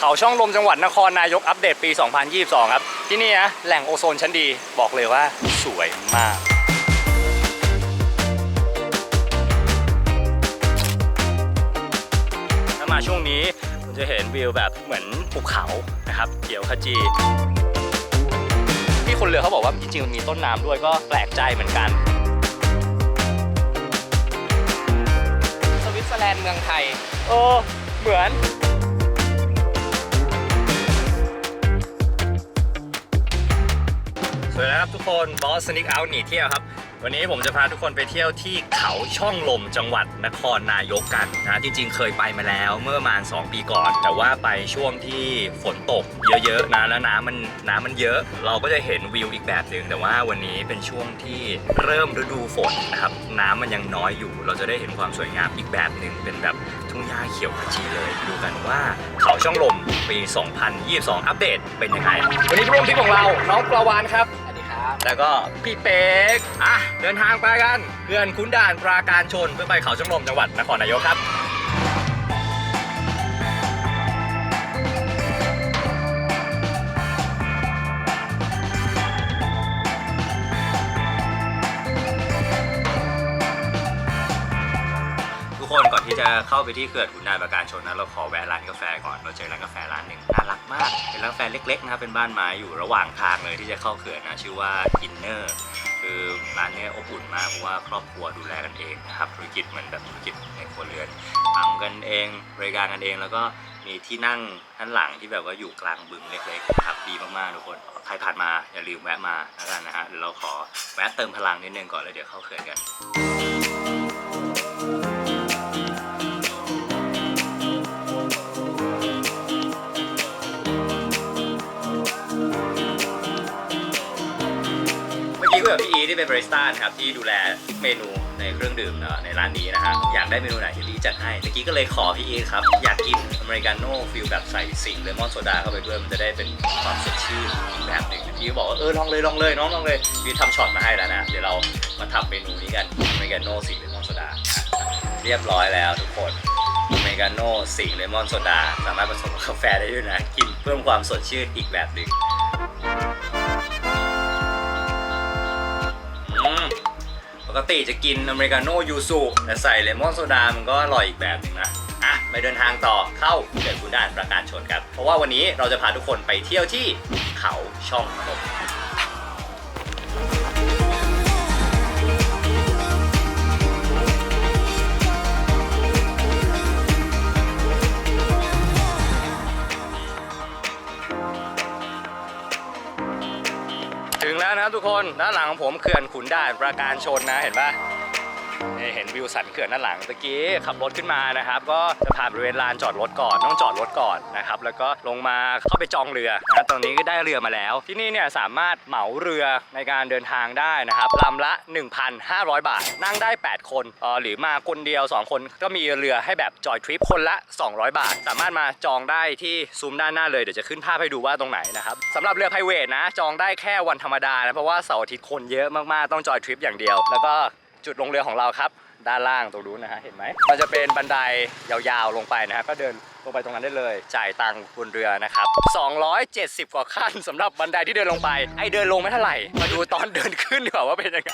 เขาช่องลมจังหวัดนครนายกอัปเดตปี 2022 ครับ ที่นี่นะแหล่งโอโซนชั้นดีบอกเลยว่าสวยมากถ้ามาช่วงนี้คุณจะเห็นวิวแบบเหมือนภูเขานะครับเขียวขจีพี่คนเรือเขาบอกว่าจริงๆมันมีต้นน้ำด้วยก็แปลกใจเหมือนกันสวิตเซอร์แลนด์เมืองไทยเออเหมือน สวัสดีครับทุกคนบอสสนิกเอาหนีเที่ยวครับ วันนี้ผมจะพาทุกคนไปเที่ยวที่เขาช่องลมจังหวัดนครนายกกันนะจริง ๆ เคยไปมาแล้วเมื่อประมาณ 2 ปีก่อน แต่ว่าไปช่วงที่ฝนตกเยอะๆนะแล้วน้ำมันน้ำมันเยอะ เราก็จะเห็นวิวอีกแบบหนึ่งแต่ว่าวันนี้เป็นช่วงที่เริ่มฤดูฝนนะครับน้ำมันยังน้อยอยู่ เราจะได้เห็นความสวยงามอีกแบบหนึ่งเป็นแบบทุ่งหญ้าเขียวขจีเลยดูกันว่าเขาช่องลมปี 2022 อัปเดตเป็นยังไงวันนี้ร่วมทริปของเราน้องปลาวานครับสวัสดีครับ แล้วก็พี่เป๊กอะเดินทางไปกันเพื่อนคุ้นด่านปราการชนเพื่อไปเขาช่องลมจังหวัดนครนายกครับ จะเข้าไปที่เขื่อนขุนด่านประการชนนะเราขอแวะร้านกาแฟก่อนเราเจอร้านกาแฟร้านหนึ่งน่ารักมากเป็นร้านกาแฟเล็กๆนะครับเป็นบ้านไม้อยู่ระหว่างทางเลยที่จะเข้าเขื่อนนะชื่อว่า Inner คือร้านเนี้ยอบอุ่นมากเพราะว่าครอบครัวดูแลกันเองนะครับธุรกิจเหมือนแบบธุรกิจในครัวเรือนทำกันเองบริการกันเองแล้วก็มีที่นั่งด้านหลังที่แบบว่าอยู่กลางบึงเล็กๆนะครับดีมากๆทุกคนใครผ่านมาอย่าลืมแวะมาแล้วกันนะฮะเดี๋ยวเราขอแวะเติมพลังนิดนึงก่อนแล้วเดี๋ยวเข้าเขื่อนกัน ที่เป็นบริสต้านครับที่ดูแลทุกเมนูในเครื่องดื่มเนะในร้านนี้นะฮะอยากได้เมนูไหนที่พี่จัดให้เมื่อกี้ก็เลยขอพี่อีครับ อยากกินอเมริกาโน่ฟิลแบบใส่สิงเลมอนโซดาเข้าไปด้วยมันจะได้เป็นความสดชื่นอีกแบบหนึ่งพี่ก็บอกว่าเออลองเลยลองเลยน้องลองเลยพี่ทำช็อตมาให้แล้วนะเดี๋ยวเรามาทำเมนูนี้กันอเมริกาโน่สิงเลมอนโซดาเรียบร้อยแล้วทุกคนอเมริกาโน่สิงเลมอนโซดาสามารถผสมกับกาแฟได้ด้วยนะกินเพิ่มความสดชื่นอีกแบบหนึ่ง กติจะกินอเมริกาโน่ยูสุแต่ใส่เลมอนโซดามันก็อร่อยอีกแบบหนึ่งนะอะไปเดินทางต่อเข้าเขื่อนขุนด่านประการชนครับ เพราะว่าวันนี้เราจะพาทุกคนไปเที่ยวที่เขาช่องลม นะครับทุกคนด้านหลังของผมเขื่อนขุนด่านประการชนนะเห็นปะ นี่เห็นวิวสันเขื่อนด้านหลังตะกี้ขับรถขึ้นมานะครับ ก็จะผ่านบริเวณลานจอดรถก่อนต้องจอดรถก่อนนะครับแล้วก็ลงมาเข้าไปจองเรือนะตอนนี้ก็ได้เรือมาแล้ว ที่นี่เนี่ยสามารถเหมาเรือในการเดินทางได้นะครับลำละ 1,500 บาท นั่งได้ 8 คนเออหรือมาคนเดียว 2 คนก็มีเรือให้แบบจอยทริปคนละ 200 บาท สามารถมาจองได้ที่ซุ้มด้านหน้าเลยเดี๋ยวจะขึ้นภาพให้ดูว่าตรงไหนนะครับสำหรับเรือ p r i v a t นะ จองได้แค่วันธรรมดานะเพราะว่าเสาร์อาทิตย์คนเยอะมากๆต้องจอยทริปอย่างเดียว แล้วก็ จุดลงเรือของเราครับ ด้านล่างตรงนู้นนะฮะเห็นไหมมันจะเป็นบันไดยาวๆลงไปนะฮะก็เดินลงไปตรงนั้นได้เลย จ่ายตังค์บนเรือนะครับ 270 กว่าขั้นสำหรับบันไดที่เดินลงไป ไอเดินลงไม่เท่าไหร่ มาดูตอนเดินขึ้นดีกว่าว่าเป็นยังไง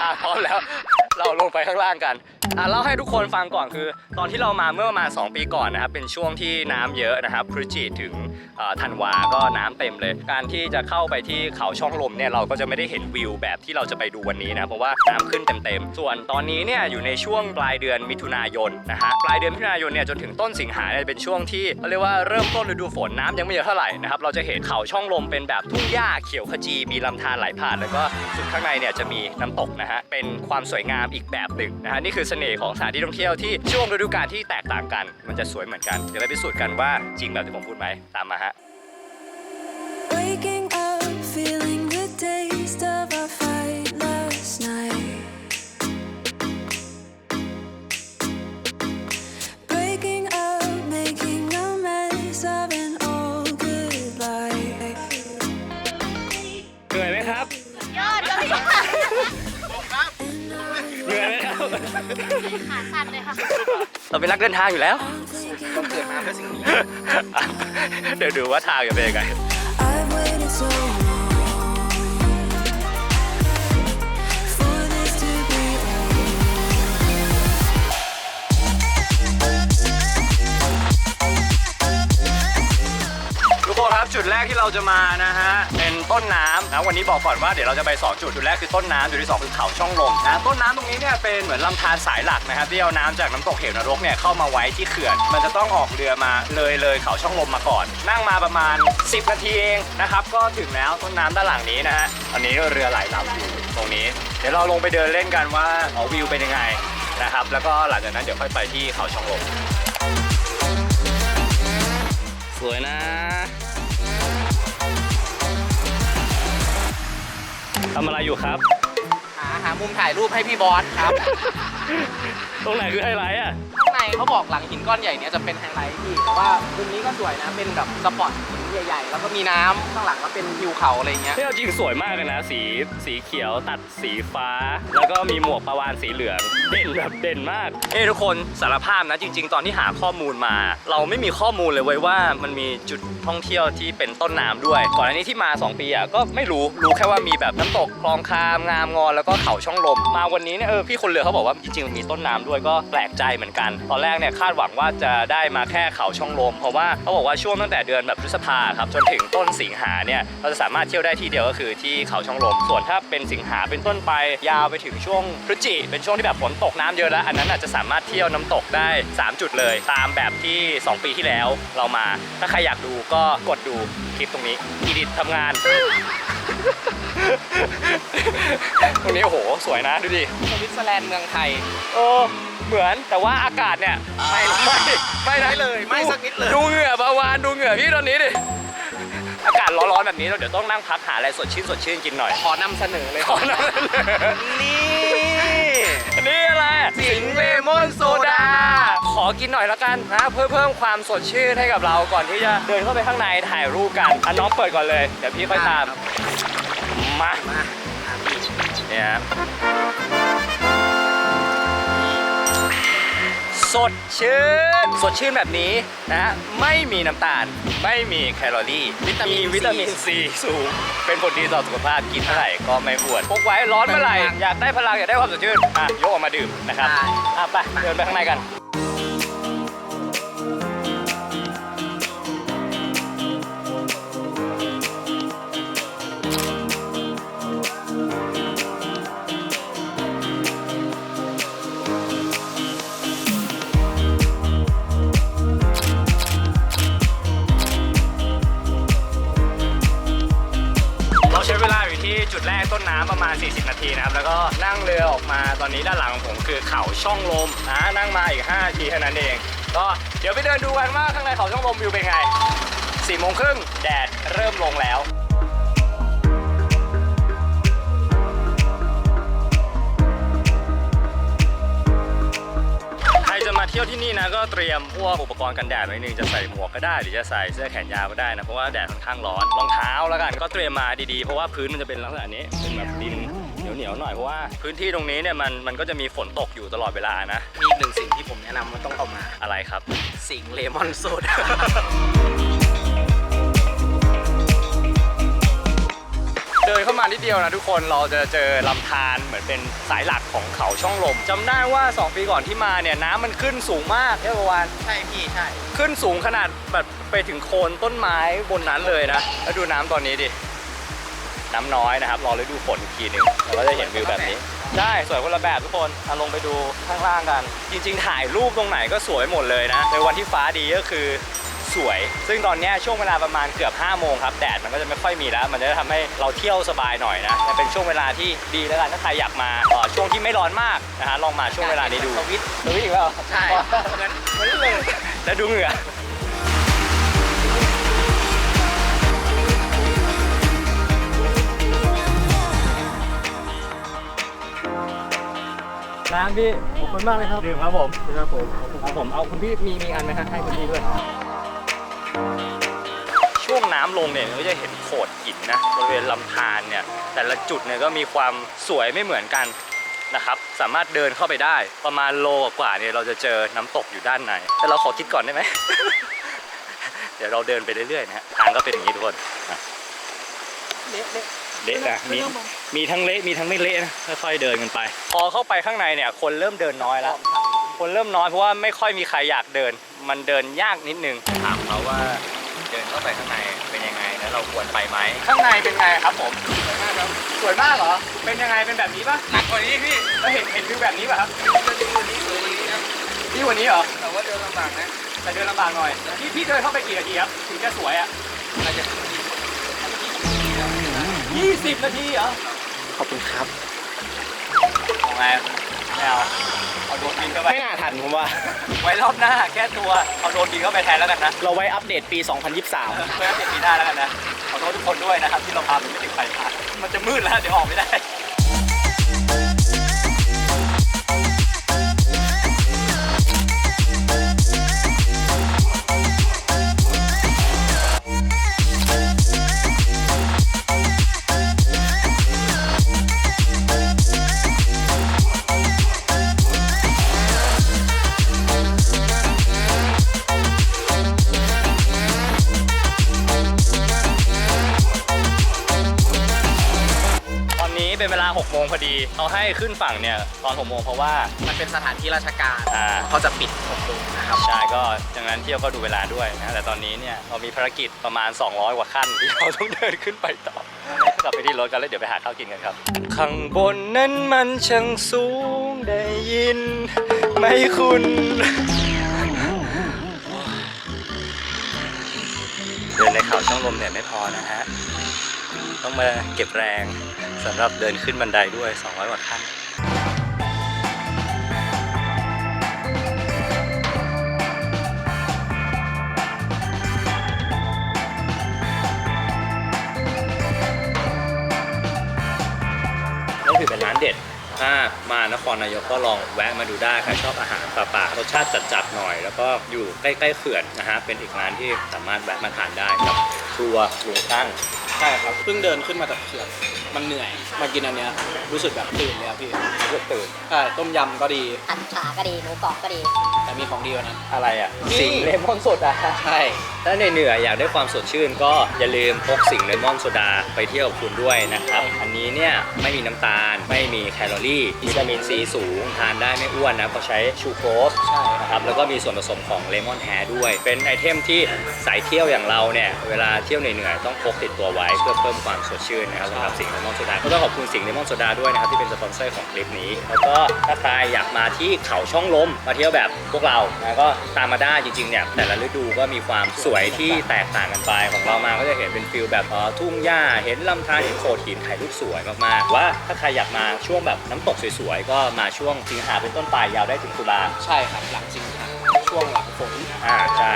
อะพร้อมแล้ว เราลงไปข้างล่างกัน อะเล่าให้ทุกคนฟังก่อนคือ ตอนที่เรามาเมื่อประมาณ2ปีก่อนนะครับเป็นช่วงที่น้ำเยอะนะครับพฤศจิถึงธันวาก็น้ำเต็มเลย การที่จะเข้าไปที่เขาช่องลมเนี่ยเราก็จะไม่ได้เห็นวิวแบบที่เราจะไปดูวันนี้นะเพราะว่าน้ำขึ้นเต็มๆส่วนตอนนี้เนี่ยอยู่ในช่วงปลายเดือนมิถุนายนนะฮะปลายเดือนมิถุนายนเนี่ยจนถึงต้นสิงหาเนี่ยเป็นช่วงที่เรียกว่าเริ่มต้นฤดูฝนน้ำยังไม่เยอะเท่าไหร่นะครับเราจะเห็นเขาช่องลมเป็นแบบทุ่งหญ้าเขียวขจีมีลำธารไหลผ่านแล้วก็สุดข้างในเนี่ยจะมีน้ำตกนะฮะเป็นความสวยงามอีกแบบหนึ่งนะฮะนี่คือเสน่ห์ของสถานที่ท่องเที่ยวที่ช่วงฤดูกาลที่แตกต่างกัน มันจะสวยเหมือนกัน เดี๋ยวไปพิสูจน์กันว่าจริงแบบที่ผมพูดไหมตามมาฮะ ขาสั่นเลยค่ะเราเป็นนักเดินทางอยู่แล้ว I'm thinking ต้องเกิดมาเดี๋ยวดูว่าทางจะเป็นยังไง รับจุดแรกที่เราจะมานะฮะเป็นต้นน้ำนะวันนี้บอกก่อนว่าเดี๋ยวเราจะไปสองจุดจุดแรกคือต้นน้ำจุดที่สองคือเขาช่องลมนะต้นน้ำตรงนี้เนี่ยเป็นเหมือนลำธารสายหลักนะครับที่เอาน้ำจากน้ำตกเหวนรกเนี่ยเข้ามาไว้ที่เขื่อน มันจะต้องออกเรือมาเลยเลยเขาช่องลมมาก่อน นั่งมาประมาณ 10 นาทีเองนะครับก็ถึงแล้วต้นน้ำด้านหลังนี้นะฮะอันนี้เรือหลายลำอยู่ตรงนี้ เดี๋ยวเราลงไปเดินเล่นกันว่าอ๋อวิวเป็นยังไงนะครับแล้วก็หลังจากนั้นเดี๋ยวค่อยไปที่เขาช่องลมสวยนะ ทำอะไรอยู่ครับ หาหามุมถ่ายรูปให้พี่บอสครับ ตรงไหนคือไฮไลท์อะข้างใน เขาบอกหลังหินก้อนใหญ่เนี้ยจะเป็นไฮไลท์พี่แต่ว่ามุมนี้ก็สวยนะเป็นแบบสปอตหินใหญ่ๆ แล้วก็มีน้ำข้างหลังก็เป็นวิวเขาอะไรเงี้ยนี่เอาจริงสวยมากเลยนะ สีสีเขียวตัดสีฟ้า แล้วก็มีหมวกประวานสีเหลืองเด่นแบบเด่นมาก เอ้ทุกคนสารภาพนะจริง ๆ ตอนที่หาข้อมูลมา เราไม่มีข้อมูลเลยเว้ยว่ามันมีจุดท่องเที่ยวที่เป็นต้นน้ำด้วย ก่อนอันนี้ที่มา 2 ปีอะก็ไม่รู้รู้แค่ว่ามีแบบน้ำตกคลองคามงามงอนแล้วก็เขาช่องลม มาวันนี้เนี่ยเออพี่คนเรือเขาบอกว่าจริงๆมันมีต้นน้ำด้วยก็แปลกใจเหมือนกันตอนอนแรกเนี่ยคาดหวังว่าจะได้มาแค่เขาช่องลม เพราะว่าเขาบอกว่าช่วงตั้งแต่เดือนแบบพฤษภาครับจนถึงต้นสิงหาเนี่ยเราจะสามารถเที่ยวได้ที่เดียวก็คือที่เขาช่องลม ส่วนถ้าเป็นสิงหาเป็นต้นไป ยาวไปถึงช่วงพฤศจิเป็นช่วงที่แบบฝนตกน้ำเยอะแล้วอันนั้นอาจจะสามารถเที่ยวน้ำตกได้ 3 จุดเลย ตามแบบที่ 2 ปีที่แล้วเรามา ถ้าใครอยากดูก็กดดู คลิปตรงนี้อีดิททำงาน ตรงนี้โอ้โห สวยนะดูดิ สวิตเซอร์แลนด์เมืองไทย เออ เหมือนแต่ว่าอากาศเนี่ย ไม่ไม่ไม่นะไม่เลยไม่สักนิดเลย ดูเหงื่อปาวานดูเหงื่อพี่ตอนนี้ดิ อากาศร้อนๆแบบนี้เราเดี๋ยวต้องนั่งพักหาอะไรสดชื่นสดชื่นกินหน่อย ขอนำเสนอเลยขอนั่งนี่ นี่อะไร สิงเลมอนโซดา ขอกินหน่อยแล้ว กันนะเพื่อเพิ่มความสดชื่นให้กับเราก่อนที่จะเดินเข้าไปข้างในถ่ายรูปกันอะน้องเปิดก่อนเลย เดี๋ยวพี่ค่อยตามมามาเนี่ยครับสดชื่น สดชื่นแบบนี้นะฮะไม่มีน้ำตาล ไม่มีแคลอรี่มีวิตามินซีสูง เป็นผลดีต่อสุขภาพกินเท่าไหร่ก็ไม่อ้วนพกไว้ร้อนเมื่อไหร่ อยากได้พลัง อยากได้ความสดชื่นอะยกออกมาดื่มนะครับได้อะไปเดินไปข้างในกัน ใช้เวลาอยู่ที่จุดแรกต้นน้ำประมาณ 40 นาทีนะครับ แล้วก็นั่งเรือออกมาตอนนี้ด้านหลังของผมคือเขาช่องลมนะนั่งมาอีก5นาทีเท่านั้นเอง ก็เดี๋ยวไปเดินดูกันว่าข้างในเขาช่องลมวิวเป็นไง4โมงครึ่งแดดเริ่มลงแล้ว เที่ยวที่นี่นะก็เตรียมพวกอุปกรณ์กันแดดไว้หนึ่งจะใส่หมวกก็ได้หรือจะใส่เสื้อแขนยาวก็ได้นะเพราะว่าแดดค่อนข้างร้อนรองเท้าแล้วกันก็เตรียมมาดีๆเพราะว่าพื้นมันจะเป็นลักษณะนี้เป็นแบบดินเหนียวๆหน่อยเพราะว่าพื้นที่ตรงนี้เนี่ยมันมันก็จะมีฝนตกอยู่ตลอดเวลานะมีอีกหนึ่งสิ่งที่ผมแนะนำว่าต้องเอามาอะไรครับ สิงเลมอนโซดา เดินเข้ามานิดเดียวนะทุกคนเราจะเจอลำธารเหมือนเป็นสายหลักของเขาช่องลมจำได้ว่า 2 ปีก่อนที่มาเนี่ยน้ำมันขึ้นสูงมากใช่ปะวานใช่พี่ใช่ ขึ้นสูงขนาดแบบไปถึงโคนต้นไม้บนนั้นเลยนะแล้วดูน้ำตอนนี้ดิน้ำน้อยนะครับรอฤดูฝนอีกทีหนึ่งเราก็จะเห็นวิวแบบนี้ได้สวยคนละแบบทุกคนเอาลงไปดูข้างล่างกัน จริง ๆ ถ่ายรูปตรงไหนก็สวยหมดเลยนะในวันที่ฟ้าดีก็คือ สวย ซึ่งตอนเนี้ยช่วงเวลาประมาณเกือบ5โมงครับแดดมันก็จะไม่ค่อยมีแล้ว มันจะทำให้เราเที่ยวสบายหน่อยนะมันเป็นช่วงเวลาที่ดีแล้วกันถ้าใครอยากมาเอ่อช่วงที่ไม่ร้อนมากนะฮะลองมาช่วงเวลานี้ดูสวิตช์สวิตช์อีกแล้วใช่เหมือนเหมือนเลยแล้วดูเหงื่อน้ำพี่ขอบคุณมากเลยครับดื่มครับผมครับผมครับผมเอาคุณพี่มีมีอันไหมฮะให้คุณพี่ด้วยช่วง น้ำลงเนี่ยก็จะเห็นโขดหินนะบริเวณลำธารเนี่ยแต่ละจุดเนี่ยก็มีความสวยไม่เหมือนกันนะครับสามารถเดินเข้าไปได้ประมาณโลกว่าๆเนี่ยเราจะเจอน้ำตกอยู่ด้านในแต่เราขอคิดก่อนได้ไหม เดี๋ยวเราเดินไปเรื่อยๆนะฮะทางก็เป็นอย่างนี้ทุกคนอะเละเละเละนะมีมีทั้งเละมีทั้งไม่เละนะค่อยๆเดินกันไป พอเข้าไปข้างในเนี่ย คนเริ่มเดินน้อยแล้วคนเริ่มน้อยเพราะว่าไม่ค่อยมีใครอยากเดิน มันเดินยากนิดนึงถามเขาว่า เดินเข้าไปข้างในเป็นยังไงแล้วเราควรไปไหมข้างในเป็นไงครับผมสวยมากครับสวยมากเหรอ เป็นยังไงเป็นแบบนี้ปะหนักกว่านี้พี่แล้วเห็นเห็นวิวแบบนี้ปะครับจะดีกว่านี้สวยกว่านี้ครับดีกว่านี้เหรอแต่ว่าเดินลำบากนะแต่เดินลำบากหน่อยพี่พี่เดินเข้าไปกี่นาทีครับถึงจะสวยอะอาจจะ20นาทีเหรอขอบคุณครับเอาไง ไม่เอาเอาโดนบินเข้าไป ไม่น่าทันผมว่า ไว้รอบหน้าแก้ตัวเอาโดนบินเข้าไปแทนแล้วกันนะเราไว้อัปเดตปีเพื่อเปลี่ยนปีหน้าแล้วกันนะ ขอโทษทุกคนด้วยนะครับที่เราพาไปไม่ถึงปลายทางมันจะมืดแล้วเดี๋ยวออกไม่ได้ 6โมงพอดีเขาให้ขึ้นฝั่งเนี่ยตอน6โมงเพราะว่า มันเป็นสถานที่ราชการอ่า เขาจะปิด6โมงนะครับใช่ก็ดังนั้นเที่ยวก็ดูเวลาด้วยนะแต่ตอนนี้เนี่ยเรามีภารกิจประมาณ 200 กว่าขั้นที่เราต้องเดินขึ้นไปต่อกลับไปที่รถกันแล้วเดี๋ยวไปหาข้าวกินกันครับ ข้างบนนั้นมันช่างสูงได้ยินไหมคุณ เดินในเขาช่องลมเนี่ยไม่พอนะฮะ ต้องมาเก็บแรง สำหรับเดินขึ้นบันไดด้วย 200กว่าขั้นถือเป็นร้านเด็ด ถ้ามานครนายกก็ลองแวะมาดูได้ใครชอบอาหารป่าๆรสชาติจัดๆหน่อย แล้วก็อยู่ใกล้ๆเขื่อนนะฮะ เป็นอีกร้านที่สามารถแวะมาทานได้กับทัวร์ลุงตั้ง ใช่ครับเพิ่งเดินขึ้นมาจากเขื่อนมันเหนื่อย มากินอันเนี้ยรู้สึกแบบตื่นเลยอะพี่เพื่อตื่นใช่ต้มยำก็ดี ผัดฉาก็ดี หมูกรอบก็ดี แต่มีของดีกว่านั้น อะไรอะ นี่ สิงห์เลมอนโซดาใช่ ถ้าเหนื่อยๆอยากได้ความสดชื่น ก็อย่าลืมพกสิงห์เลมอนโซดาไปเที่ยวกับคุณด้วยนะครับ อันนี้เนี่ยไม่มีน้ำตาล ไม่มีแคลอรี่วิตามินซีสูง ทานได้ไม่อ้วนนะเพราะใช้ชูโคส ใช่นะครับแล้วก็มีส่วนผสมของเลมอนแฮร์ด้วย เป็นไอเทมที่สายเที่ยวอย่างเราเนี่ย เวลาเที่ยวเหนื่อยๆ ต้องพกติดตัวไว้เพื่อเพิ่มความสดชื่นนะครับสำหรับสิงห์เลมอนโซดาก็ต้องขอบคุณสิงห์เลมอนโซดาด้วยนะครับที่เป็นสปอนเซอร์ของคลิปนี้ แล้วก็ถ้าใครอยากมาที่เขาช่องลมมาเที่ยวแบบพวกเรานะก็ตามมาได้จริงๆเนี่ยแต่ละฤดูก็มีความสวยที่แตกต่างกันไปของเรามาก็จะเห็นเป็นฟิลแบบเอ่อทุ่งหญ้าเห็นลำธารเห็นโขดหินถ่ายรูปสวยมากๆว่าถ้าใครอยากมาช่วงแบบน้ำตกสวยๆก็มาช่วงสิงหาเป็นต้นไปยาวได้ถึงตุลาใช่ครับหลังสิงหาช่วงหลังฝนอ่าใช่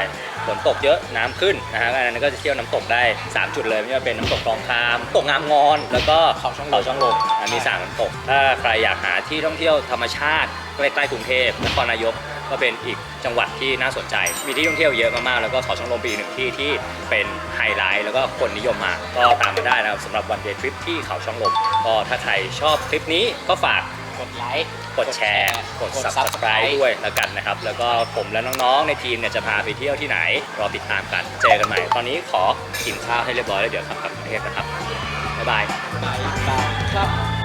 ฝนตกเยอะน้ำขึ้นนะฮะอันนั้นก็จะเที่ยวน้ำตกได้ 3 จุดเลยไม่ว่าเป็นน้ำตกคลองคามตกงามงอน แล้วก็เขาช่องลมเขาช่องลมอะมีสามน้ำตก ถ้าใครอยากหาที่ท่องเที่ยวธรรมชาติใกล้ๆกรุงเทพนครนายกก็เป็นอีกจังหวัดที่น่าสนใจ มีที่ท่องเที่ยวเยอะมากๆ แล้วก็เขาช่องลมเป็นอีกหนึ่งที่ที่เป็นไฮไลท์ แล้วก็คนนิยมมากก็ตามมาได้นะครับสำหรับวันเดย์ทริปที่เขาช่องลม ก็ถ้าใครชอบคลิปนี้ก็ฝากกดไลค์ กดแชร์ กด subscribe ด้วยแล้วกันนะครับ แล้วก็ผมและน้องๆ ในทีมเนี่ยจะพาไปเที่ยวที่ไหน รอติดตามกัน เจอกันใหม่ ตอนนี้ขอกินข้าวให้เรียบร้อยแล้วเดี๋ยวขับกลับกรุงเทพนะครับ บ๊ายบายบายบายครับ